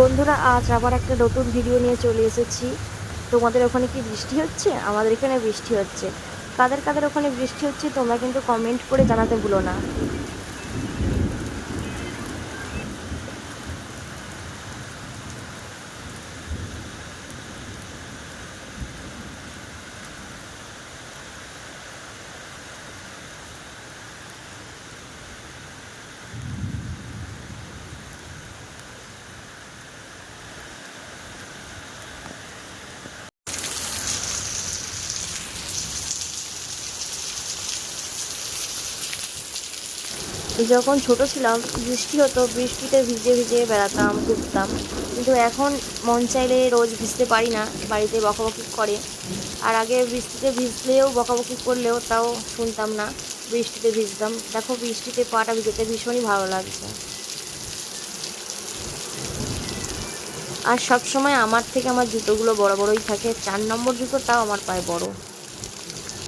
বন্ধুরা, আজ আবার একটা নতুন ভিডিও নিয়ে চলে এসেছি। তোমাদের ওখানে কি বৃষ্টি হচ্ছে? আমাদের এখানে বৃষ্টি হচ্ছে। কাদের কাদের ওখানে বৃষ্টি হচ্ছে, তোমরা কিন্তু কমেন্ট করে জানাতে ভুলো না। যখন ছোট ছিলাম, বৃষ্টি হতো, বৃষ্টিতে ভিজে ভিজে বেড়াতাম, ঘুরতাম। কিন্তু এখন মন চাইলে রোজ ভিজতে পারি না, বাড়িতে বকাবকি করে। আর আগে বৃষ্টিতে ভিজলেও, বকাবকি করলেও তাও শুনতাম না, বৃষ্টিতে ভিজতাম। দেখো, বৃষ্টিতে পাটা ভিজতে ভীষণই ভালো লাগছে। আর সব সময় আমার থেকে আমার জুতোগুলো বড় বড়ই থাকে, চার নম্বর জুতো তাও আমার পায়ে বড়।